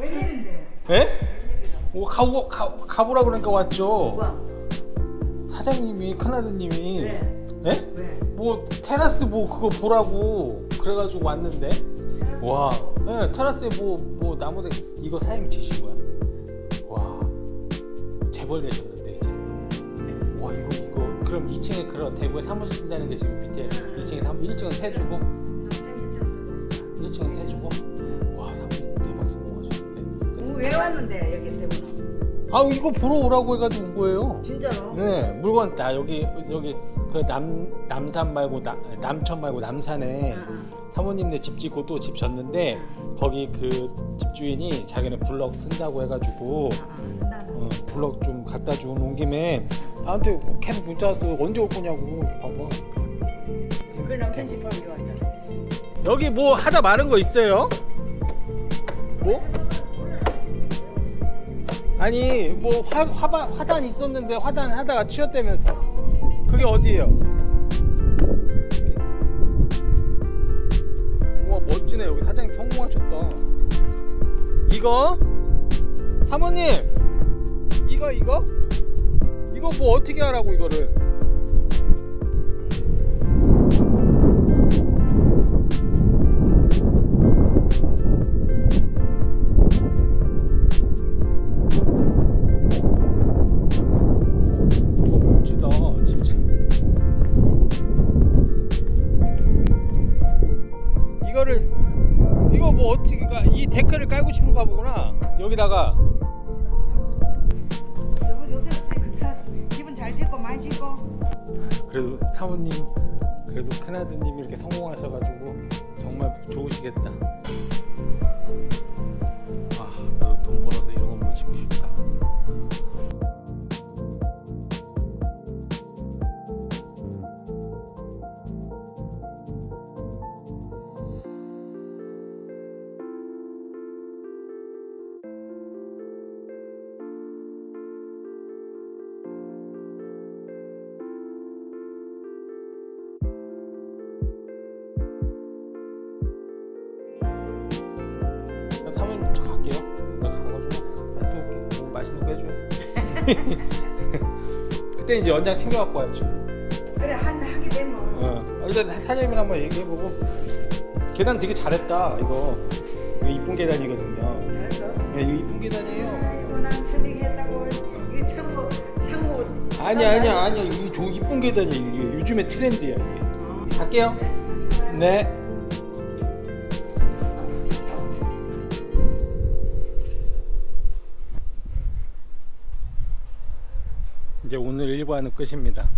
웬일인데? 예? 웬일이야? 뭐 가고 가, 가보라 그러니까 왔죠. 누가? 사장님이 큰아드님이 왜? 예? 왜? 뭐 테라스 뭐 그거 보라고 그래가지고 왔는데 와, 예, 테라스에 뭐 뭐 나무들 이거 사장님 지신 거야? 와, 재벌 되셨는데 이제. 와 이거 이거 그럼 2층에 그런 대구에 사무실 쓴다는 게 지금 밑에 2층에 사무 1층은 세 주고 삼천 이천 쓰고 1층은 세 주고 왜 왔는데 여기 때문에? 아 이거 보러 오라고 해가지고 온 거예요. 진짜로? 네 물건 다 여기 여기 그 남 남산 말고 나, 남천 말고 남산에 응, 사모님네 집 짓고 또 집 졌는데 거기 그 집주인이 자기네 블럭 쓴다고 해가지고 어, 블럭 좀 갖다 주온 김에 나한테 계속 문자 왔어 언제 올 거냐고 봐봐 그 남천 집 보러 왔잖아. 여기 뭐 하다 마른 거 있어요? 뭐? 아니 뭐 화, 화바, 화단 있었는데 화단 하다가 치웠다면서 그게 어디예요? 우와 멋지네 여기 사장님 성공하셨다 이거? 사모님 이거 이거? 이거 뭐 어떻게 하라고 이거를 이거를 이거 뭐 어떻게 가- 이 데크를 깔고 싶은가 보구나. 여기다가. 여보 요새 그 사- 기분 잘 짓고 많이 짓고. 그래도 사모님 그래도 큰아드님이 이렇게 성공하셔가지고 정말 좋으시겠다 갈게요. 나 가가지고 올게. 뭐 맛있는 거 해줘요. 그때 이제 연장 챙겨 갖고 와야죠 그래 한 하게 되면. 어. 일단 사장님이랑 한번 얘기해보고. 계단 되게 잘했다 이거. 이거 이쁜 계단이거든요. 잘했어. 예, 이거 이쁜 계단이에요. 아이고 난 처음에 했다고 이게 참고 상고. 아니 아니 아니 이거 조 이쁜 계단이야 이게. 요즘에 트렌드야 이게. 어. 갈게요. 네 이제 오늘 일과는 끝입니다